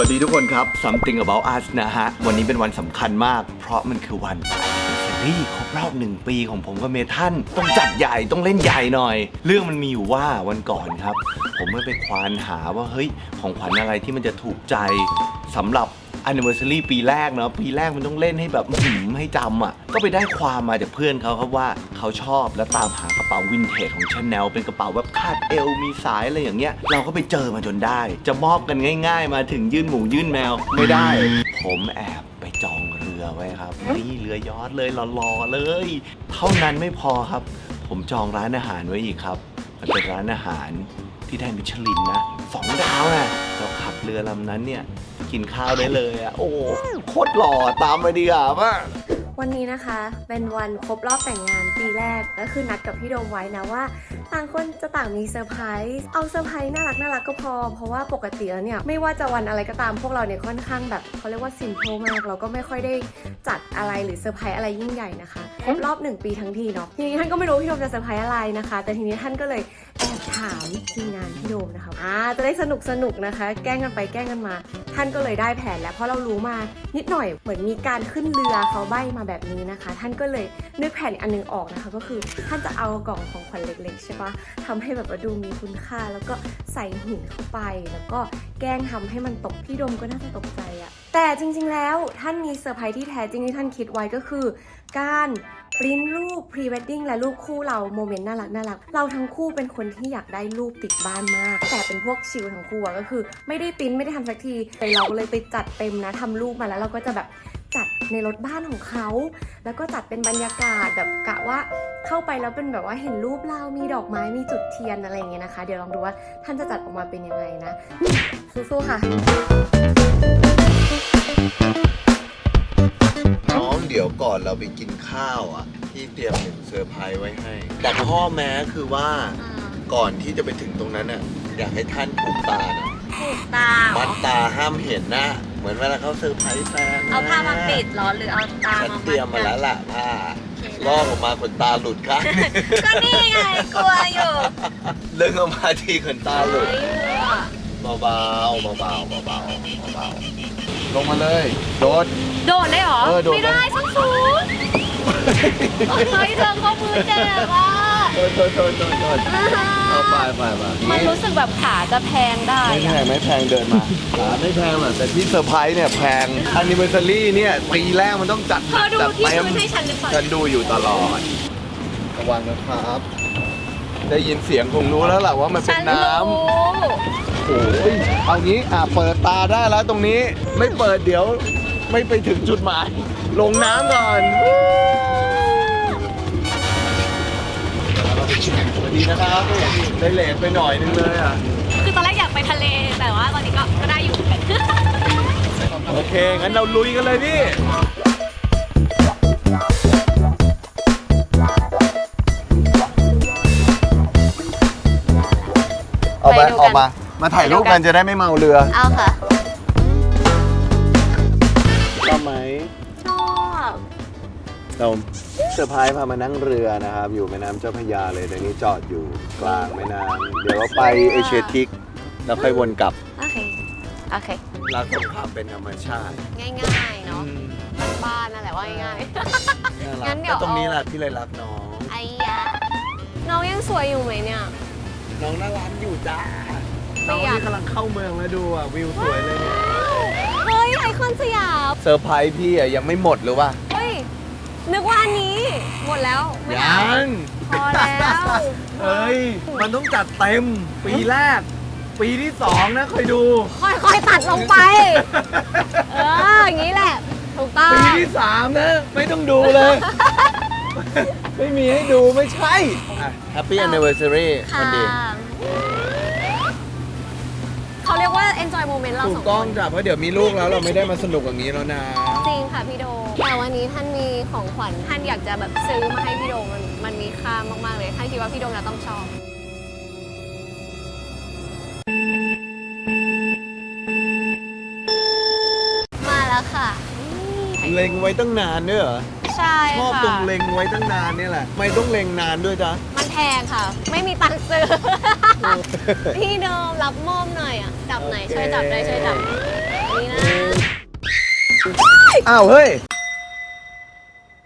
สวัสดีทุกคนครับ Something About Us นะฮะ วันนี้เป็นวันสำคัญมาก เพราะมันคือวันซีรีส์ครบรอบหนึ่งปีของผมกับเมทันต้องจัดใหญ่ต้องเล่นใหญ่หน่อย เรื่องมันมีอยู่ว่าวันก่อนครับ ผมไม่ไปควานหาว่าเฮ้ยของขวัญอะไรที่มันจะถูกใจสำหรับ anniversary ปีแรกเนาะปีแรกมันต้องเล่นให้แบบอื้อหืมให้จำอะ ก็ไปได้ความมาจากเพื่อนเขาครับว่าเขาชอบและตามหากระเป๋าวินเทจของชาแนลเป็นกระเป๋าแบบคาดเอวมีสายอะไรอย่างเงี้ย เราก็ไปเจอมาจนได้ จะมอบกันง่าย ๆ มาถึงยื่นหมูยื่นแมวไม่ได้ ผมแอบไปจองเรือไว้ครับนี่เรือยอทเลยรอๆเลย เท่านั้นไม่พอครับ ผมจองร้านอาหารไว้อีกครับ มันเป็นร้านอาหารที่ได้มิชลินนะสองดาวนะเราขับเรือลำนั้นเนี่ย กินข้าวได้เลยอะ โอ้โหโคตรหล่อตามไปดีอะป่ะวันนี้นะคะเป็นวันครบรอบแต่งงานปีแรกก็คือนัดกับพี่โดมไว้นะว่า ต่างคนจะต่างมีเซอร์ไพรส์เอาเซอร์ไพรส์น่ารักน่ารักก็พอ เพราะว่าปกติแล้วเนี่ยไม่ว่าจะวันอะไรก็ตามพวกเราเนี่ยค่อนข้างแบบเขาเรียกว่าซิม p พมาก เราก็ไม่ค่อยได้จัดอะไรหรือเซอร์ไพรส์อะไรยิ่งใหญ่นะคะครบรอบหนึ่งปีทั้งทีเนาะทีนี้ท่านก็ไม่รู้พี่โดมจะเซอร์ไพรส์อะไรนะคะ แต่ทีนี้ท่านก็เลย อบถามทีมงานพี่โดมนะคะอ่าจะได้สนุกสนุกนะคะ แกล้งกันไปแกล้งกันมา ท่านก็เลยได้แผนแล้วเพราะเรารู้มานิดหน่อยเหมือนมีการขึ้นเรือเขาใบมาแบบนี้นะคะ ท่านก็เลยนึกแผนอันหนึงออกนะคะ ก็คือท่านจะเอากล่องของขวัญเล็กๆใช่ปะทำให้แบบว่าดูมีคุณค่า แล้วก็ใส่หินเข้าไปแล้วก็แกล้งทำให้มันตกพี่โดมก็น่าจะตกใจอะแต่จริงๆแล้วท่านมีเซอร์ไพรส์ที่แท้จริงที่ท่านคิดไว้ก็คือ การ ปริ้นรูปพรีเวดดิ้งและรูปคู่เราโมเมนต์น่ารักน่ารักเราทั้งคู่เป็นคนที่อยากได้รูปติดบ้านมาก แต่เป็นพวกชิลทั้งคู่อะก็คือ ไม่ได้ปริ้นไม่ได้ทำสักทีเลยเราเลยไปจัดเต็มนะทำรูปมาแล้วเราก็จะแบบจัดในรถบ้านของเขา แล้วก็จัดเป็นบรรยากาศแบบกะว่าเข้าไปแล้วเป็นแบบว่าเห็นรูปเรามีดอกไม้มีจุดเทียนอะไรอย่างเงี้ยนะคะ เดี๋ยวลองดูว่าท่านจะจัดออกมาเป็นยังไงนะสู้ๆค่ะ เดี๋ยวก่อนเราไปกินข้าวอะ ที่เตรียมหนึ่งเซอร์ไพรส์ไว้ให้ แต่ข้อแม้คือว่าก่อนที่จะไปถึงตรงนั้นอะอยากให้ท่านผูกตานะถูกตามัดตาห้ามเห็นนะ เหมือนเวลาเขาเซอร์ไพรส์แฟนนะเอาผ้ามาปิดเหรอหรือเอาตาฉันมาเตรียมมาแล้วล่ะผ้าลอกออกมาขนตาหลุดครับ ก็นี่ไงกลัวอยู่เรื่องออกมาทีขนตาหลุด เบาๆเบาๆเบาๆเบาๆเบาๆลงมาเลย โดด โดดเลยเหรอ เออโดด ไม่ได้ส้นสูงเฮ้ยเธอข้อมือเจ็บอะโดดโดดโดดโดดโดดเอาไปไปไปมันรู้สึกแบบขาจะแพงได้ไม่แพงไม่แพงเดินมาขาไม่แพงหรอกแต่ที่เซอร์ไพรส์เนี่ยแพงอันนิเวอร์ซารี่เนี่ยปีแรกมันต้องจัดเธอดูจัดที่เต็มพื้นให้ฉันหรือเปล่าฉันดูอยู่ตลอดระวังนะครับ ได้ยินเสียงคงรู้แล้วแหละว่ามันเป็ฉันนน้รู้ำ โอ้ยเอางี้อะเปิดตาได้แล้วตรงนี้ ไม่เปิดเดี๋ยว ไม่ไปถึงจุดหมาย ลงน้ำก่อนสวัสดีนะครับได้เลทไปหน่อยนึงเลยอะ คือตอนแรกอยากไปทะเล แต่ว่าตอนนี้ก็ก็ได้อยู่เหมือนกันโอเค งั้นเราลุยกันเลยพี่เอาไปไปดูกันออกมา มาถ่ายรูปกันจะได้ไม่เมาเรือ เอาค่ะ เราเซอร์ไพรส์พามานั่งเรือนะครับ อยู่แม่น้ำเจ้าพระยาเลยตอนนี้จอดอยู่กลางแม่น้ำเดี๋ยวเราไปเอเชียทิก แล้วค่อยวนกลับโอเค โอเค รักของความเป็นธรรมชาติง่ายๆเนาะบ้านๆนั่นแหละว่าง่ายน่ารังั้กนเดี๋ยวก็ตรงนี้แหละที่เลยรักน้องๆไอ้ยาน้องยังสวยอยู่ไหมเนี่ย น้องน่ารักอยู่จ้าไม่น้องอยากที่กำลังเข้าเมืองแล้วดูอะวิวสวยเลยเนี่ยเฮ้ยไอคอนสยามเซอร์ไพรส์พี่อะยังไม่หมดหรือวะเฮ้ย นึกว่าอันนี้ หมดแล้วไม่ยัเอางพอแล้วเฮ้ย มันต้องจัดเต็ม ปีแรก ปีที่สองนะคอยดู ค่อยๆตัดลงไป เอออย่างนี้แหละ ถูกต้อง ปีที่สามนะ ไม่ต้องดูเลย ไม่มีให้ดูไม่ใช่ Happy Anniversary ค่ะวันดี เขาเรียกว่า enjoy moment เราถูสกองต้คองน จ้ะเพราะเดี๋ยวมีลูกแล้วเราไม่ได้มาสนุกอย่างนี้แล้วนะ จริงค่ะพี่โดแต่วันนี้ท่านมีของขวัญท่านอยากจะแบบซื้อมาให้พี่โดมันมันมีค่ามากๆเลยท่านคิดว่าพี่โดจะต้องชอบ มาแล้วค่ะเล็งไว้ตั้งนานด้วยเหรอใช่ชอบค่ะตรงเล็งไว้ตั้งนานเนี่ยแหละไม่ต้องเล็งนานด้วยจ้ะมันแพงค่ะ ไม่มีตังค์ซื้อ พี่โดมรับมอบหน่อยอะจับหน่อยโอเคช่วยจับได้ช่วยจับนนี้นะ อ้าวเฮ้ย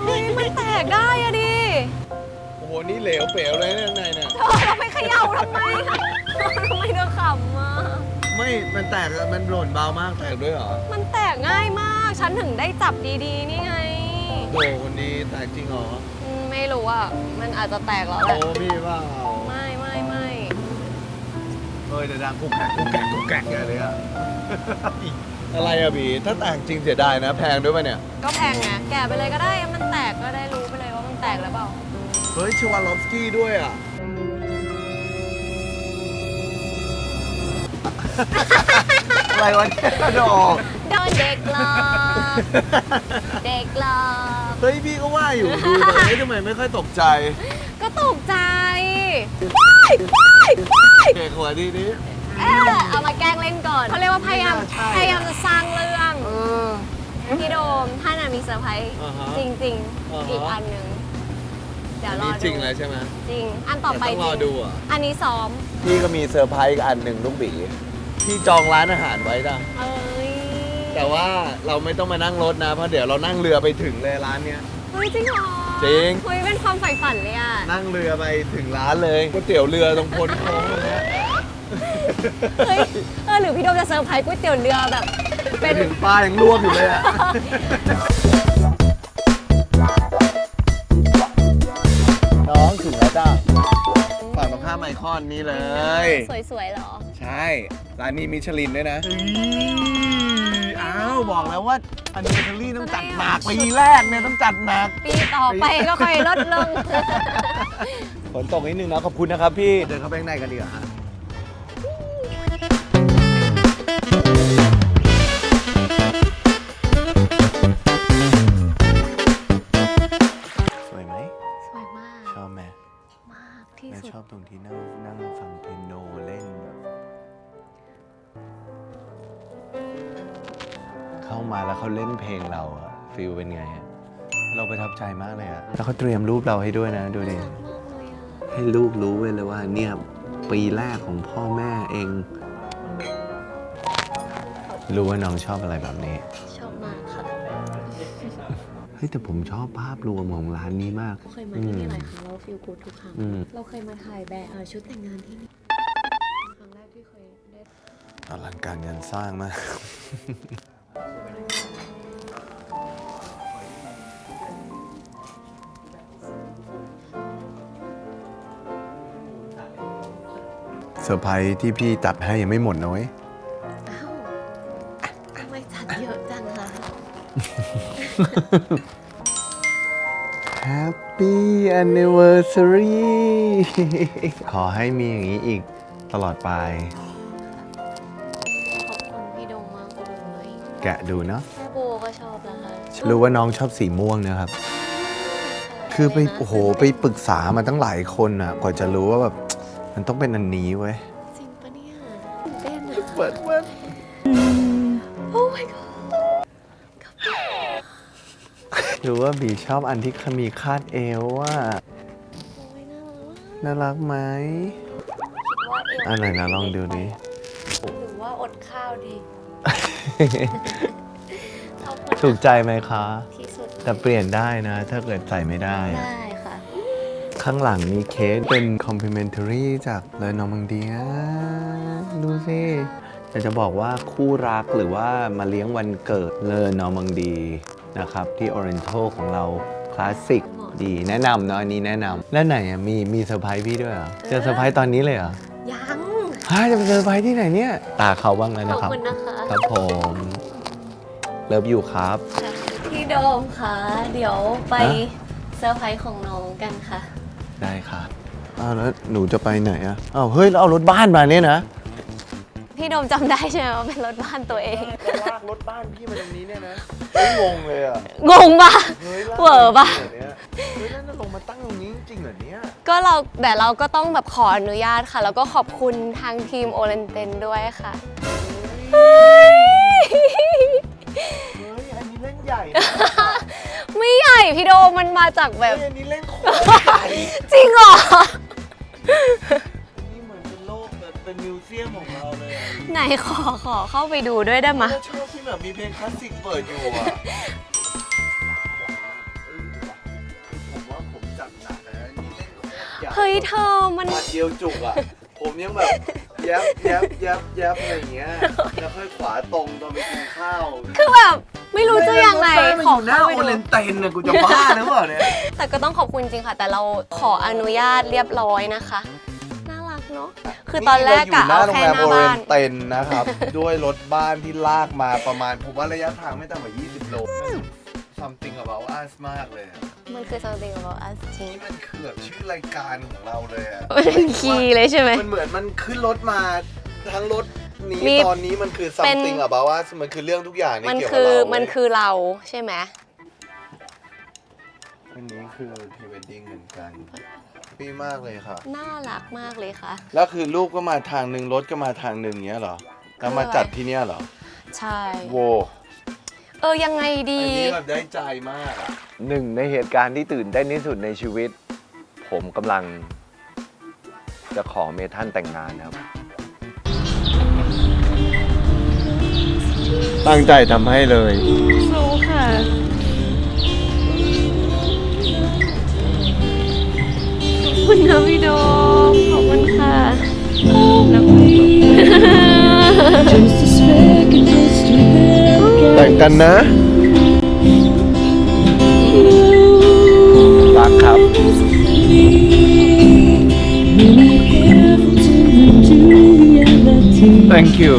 เฮ้ยมันแตกได้อะดิโอ้โห นี่เหลวเป๋วเลยเนี่ยในเนี่ยเธอเราไปเขย่าทำไมอะทำไมเธอขำอะไม่ มันแตกมันหล่นเบามาก แตกด้วยเหรอ มันแตกง่ายมาก ฉันถึงได้จับดีๆ นี่ไงโอ้คนนี้แตกจริงเหรอ อืมไม่รู้อะ มันอาจจะแตกแล้วแหโอ้ละพี่ว่าไม่ไม่ไม่เฮ้ยเดี๋ยวดังกุกแกกกุกแกกกุกแกกใหญ่เลยอะ อะไรอะบีถ้าแตกจริงเสียดายนะ แพงด้วยป่ะเนี่ย ก็แพงไงแกะไปเลยก็ได้ มันแตกก็ได้รู้ไปเลยว่ามันแตกหรือเปล่า เฮ้ยชวาลอฟสกี้ด้วยอะอะไรวะเนี่ยดอกโดนเด็กหลอกเด็กหลอกเฮ้ยพี่ก็ว่าอยู่ดูแบบเฮ้ยทำไมไม่ค่อยตกใจก็ตกใจว้ายว้ายว้ายเกขวดดีนี้ เออเอามาแกล้งเล่นก่อนเขาเรียกว่าพยายามใช่ พยายามจะสร้างเรื่องเออ พี่โดมท่านน่ะมีเซอร์ไพรส์อ่าฮะจริงอ่าฮะๆอีกอันหนึ่งเดี๋ยวรอนี่ดูจริงเลยใช่ไหมจริง อันต่อไปแต่ต้องรอจริงดูอะ อันนี้ซ้อมพี่ก็มีเซอร์ไพรส์อีกอันหนึ่งลูกบีพี่จองร้านอาหารไว้นะเอ้ยแต่ว่าเราไม่ต้องมานั่งรถนะ เพราะเดี๋ยวเรานั่งเรือไปถึงเลยร้านเนี้ย เฮ้ยจริงเหรอจริง เฮ้ยเป็นความใฝ่ฝันเลยอะ นั่งเรือไปถึงร้านเลยก๋วยเตี๋ยวเรือตรงพ้นโค้งตรงเนี้ย เฮ้ยเออหรือพี่โดมจะเซอร์ไพรส์ก๋วยเตี๋ยวเรือแบบไปเป็น ถึงป้ายังลวกอยู่เลยอะน้องถึงแล้วจ้าฝั่งตรงข้ามไอคอนนี้เลย สวยๆเหรอ ใช่ ร้านนี้มิชลินด้วยนะอ้าวบอกแล้วว่าอันนี้ลี่ต้องจัดหนักปีแรกเนี่ยต้องจัดหนัก ปีต่อไปก็ค่อยลดลง ฝนตกนิดนึงนะ ขอบคุณนะครับพี่ เดินเข้าไปข้างในกันดีกว่า สวยไหม สวยมาก ชอบไหมมากที่แม่สุด ชอบตรงที่นั่งนั่งฟังเปียโนเล่นแบบ เข้ามาแล้วเขาเล่นเพลงเราอะฟิลเป็นไงอะเราประทับใจมากเลยอะแล้วเขาเตรียมรูปเราให้ด้วยนะ ดูดิ มากเลยอะ ให้ลูกรู้ไว้เลยว่าเนี่ยปีแรกของพ่อแม่เอง รู้ว่าน้องชอบอะไรแบบนี้ ชอบมากค่ะเฮ้ยแต่ผมชอบภาพรวมของร้านนี้มากเคยมาที่นี่หลายครั้งเราฟีลกูดทุกครั้ง อืม เราเคยมาถ่ายแบบเอ่อชุดแต่งงานที่นี่ครั้งแรกที่เคยได้ อลังการงานสร้างมาก เซอร์ไพรส์ที่พี่จัดให้ยังไม่หมดนะเว้ย Happy Anniversary ขอให้มีอย่างนี้อีกตลอดไป ขอบคุณพี่โดมมากเลยแกะดูเนาะแม่โบก็ชอบนะคะรู้ว่าน้องชอบสีม่วงนะครับ คือไปโอ้โหไปปรึกษามาตั้งหลายคนอะกว่าจะรู้ว่าแบบ มันต้องเป็นอันนี้เว้ย จริงปะเนี่ยตื่นเต้นอะ เปิดเปิดโอ้ my god รู้ว่าบีชอบอันที่มีคาดเอวว่าโอ้ยน่ารักมากน่ารักไหมคิดว่าเอวอันไหนนะลองดูดิหรือว่าอดข้าวดีขอบคุณถูกใจไหมคะ ที่สุดแต่เปลี่ยนได้นะ ถ้าเกิดใส่ไม่ได้อะได้ค่ะ ข้างหลังมีเค้กเป็น complimentary จากเลยนอร์มังเดียดูสิอยากจะบอกว่าคู่รักหรือว่ามาเลี้ยงวันเกิดเลยนอร์มังดี นะครับ ที่ Oriental ของเราคลาสสิกดีแนะนำเนาะอันนี้แนะนำแล้วไหนอะมีมีเซอร์ไพรส์พี่ด้วยเหรอจะเซอร์ไพรส์ตอนนี้เลยเหรอยังฮะจะไปเซอร์ไพรส์ที่ไหนเนี่ย ตาเขาบ้างแล้วขนะอบครับคุณนะคะครับผมเลิฟอยู่ครับ พี่โดมค่ะ เดี๋ยวไปฮะ เซอร์ไพรส์ของน้องกันค่ะ ได้ค่ะอ้าวแล้วหนูจะไปไหนอะอ้าวเฮ้ยแล้วเอารถบ้านมาเนี่ยนะ พี่โดมจำได้ใช่ไหมว่าเป็นรถบ้านตัวเองลากรถบ้านพี่มาตรงนี้เนี่ยนะไม่งงเลยอะงงปะเฮ้ยลากเหวอปะเดี๋ยวเนี้ยเฮ้ยแล้วจะลงมาตั้งตรงนี้จริงเหรอเนี่ย ก็เราแต่เราก็ต้องแบบขออนุญาตค่ะ แล้วก็ขอบคุณทางทีมโอเลนเตนด้วยค่ะเฮ้ยอันนี้เล่นใหญ่นะไม่ใหญ่พี่โดมมันมาจากแบเฮ้บยอันนี้เล่นโคตรใหญ่ จริงเหรอนี่ เหมือนเป็นโลกแบบเเป็นมิวเซียมของเราเลยอะไหนขอขอเข้าไปดูด้วยได้ไหมยเราชอบที่แบบมีเพลงคลาสสิกเปิดอยู่อะผมว่าผมจัดหนักนะนี่เล่นโคตรใหญ่เฮ้ยเธอมันมาเดียวจุกอะ ผมยังแบบแยบแยบแยบแยบอะไรอย่างเงี้ยแล้วค่อยขวาตรงตอนไปกินข้าวคือแบบ ไม่รู้จะยังไงขขออหน้าเข้าโอไปเลดูนเตนนะกูจะบ้าหรือเปล่าเนี่ย แต่ก็ต้องขอบคุณจริงค่ะ แต่เราขออนุญาตเรียบร้อยนะคะ น่ารักเนาะ คือตอนแรกกะเอาแค่หน้าบ้านเตนนะครับ ด้วยรถบ้านที่ลากมาประมาณผมว่าระยะทางไม่ต่ำกว่า 20 โล something about us มากเลยอะมันคือ something about us จริงนี่มันคือแบบชื่อรายการของเราเลยอะเป็นคีย์เลยใช่ไหม มันเหมือนมันขึ้นรถมาทั้งรถนี้มีตอนนี้มันคือ เป็น something about us มันคือเรื่องทุกอย่างที่มันเกี่ยวคืกับอเรามันเว้ยคือเราใช่ไหมอันนี้คือพรีเวดดิ้งเหมือนกัน ปีมากเลยค่ะ น่ารักมากเลยค่ะ แล้วคือรูปก็มาทางหนึ่งรถก็มาทางหนึ่งเงี้ยเหรอ แล้วมาจัดที่เนี้ยเหรอ ใช่ โวเออยังไงดี อันนี้แบบได้ใจมากอะหนึ่งในเหตุการณ์ที่ตื่นเต้นที่สุดในชีวิต ผมกำลัง จะขอเมทันแต่งงานครับ ตั้งใจทำให้เลย รู้ค่ะ คุณนะพี่โดม ขอบคุณค่ะแล้วก็ Just a speck of dust without แต่งกันนะ รักครับ Careful to undo reality. thank you